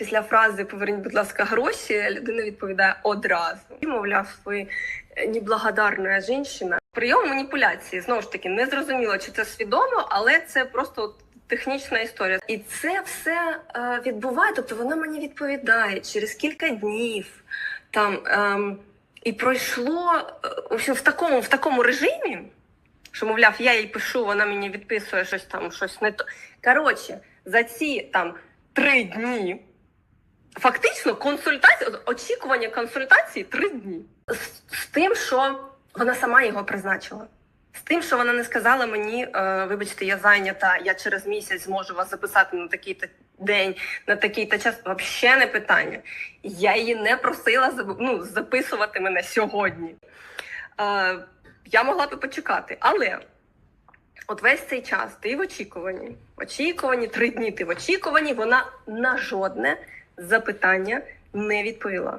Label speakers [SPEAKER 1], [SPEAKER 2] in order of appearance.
[SPEAKER 1] Після фрази Поверніть, будь ласка, гроші людина відповідає одразу. І, мовляв, ви неблагодарна жінка. Прийом маніпуляції знову ж таки не зрозуміло, чи це свідомо, але це просто технічна історія. І це все е, відбуває. Тобто вона мені відповідає через кілька днів. Там ем, і пройшло е, в общем, в такому в такому режимі, що мовляв, я їй пишу, вона мені відписує щось там, щось не то. Коротше, за ці там три дні. Фактично, консультація, очікування консультації три дні. З, з тим, що вона сама його призначила. З тим, що вона не сказала мені, е, вибачте, я зайнята, я через місяць зможу вас записати на такий-то день, на такий-то час. Взагалі не питання. Я її не просила ну, записувати мене сьогодні. Е, я могла би почекати, але от весь цей час ти в очікуванні. В очікуванні, три дні ти в очікуванні, вона на жодне запитання не відповіла.